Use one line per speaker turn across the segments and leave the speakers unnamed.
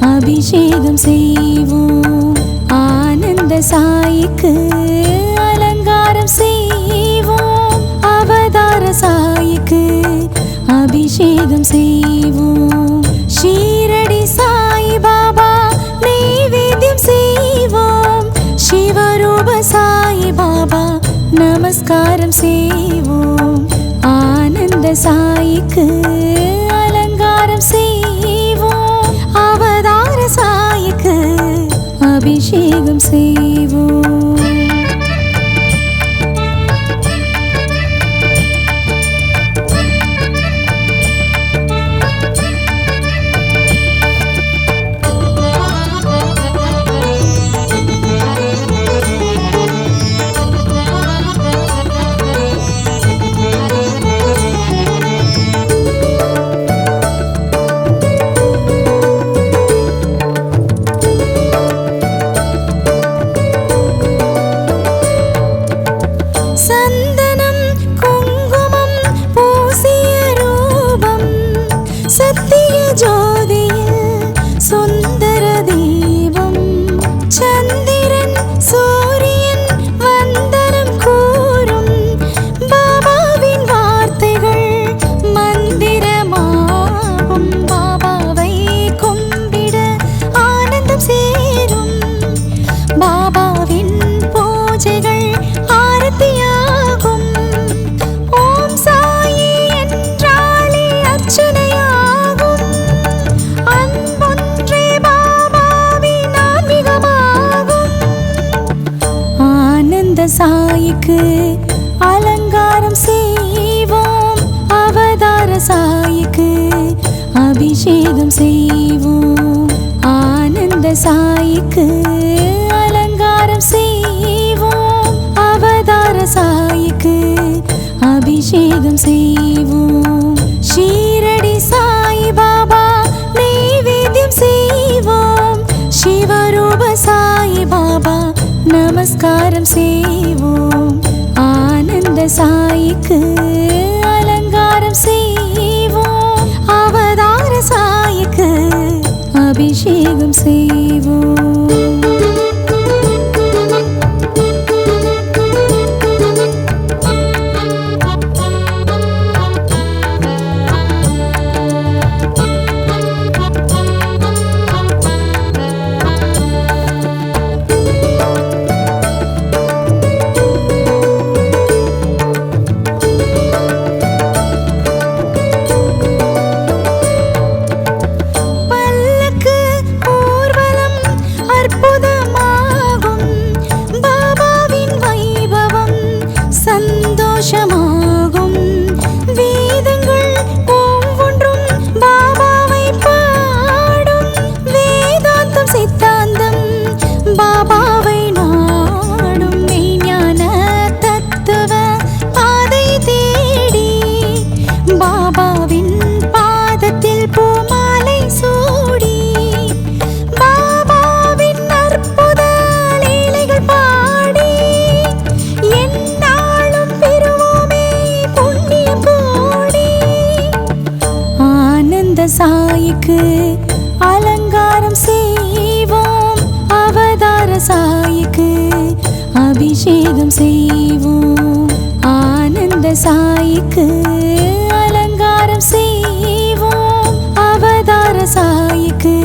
அபிஷேகம் செய்வோம். ஆனந்த சாயிக்கு அலங்காரம் செய்வோம். அவதார சாயிக்கு அபிஷேகம் செய்வோம். ஷீரடி சாய் பாபா நைவேத்தியம் செய்வோம். சிவரூப சாய் பாபா நமஸ்காரம் செய்வோம். ஆனந்த சாயிக்கு அவருக்கு அலங்காரம் செய்வோம் அவதார சாய்க்கு அபிஷேகம் செய்வோம். ஆனந்த சாய்க்கு அலங்காரம் செய்வோம் அவதார சாய்க்கு அபிஷேகம் செய்வோம். சாய்க்கு அலங்காரம் செய்வோம். அவதார சாய்க்கு அபிஷேகம் செய்வோம். சாயிக்கு அலங்காரம் செய்வோம் அவதார சாயிக்கு அபிஷேகம் செய்வோம். ஆனந்த சாயிக்கு அலங்காரம் செய்வோம் அவதார சாயிக்கு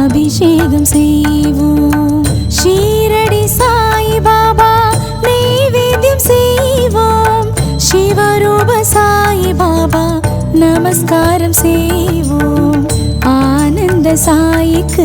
அபிஷேகம் செய்வோம். ஷீரடி சாய் பாபா நைவேத்தியம் செய்வோம். சிவரூப சாய் பாபா நமஸ்காரம் செய்வோம். விவசாயிக்கு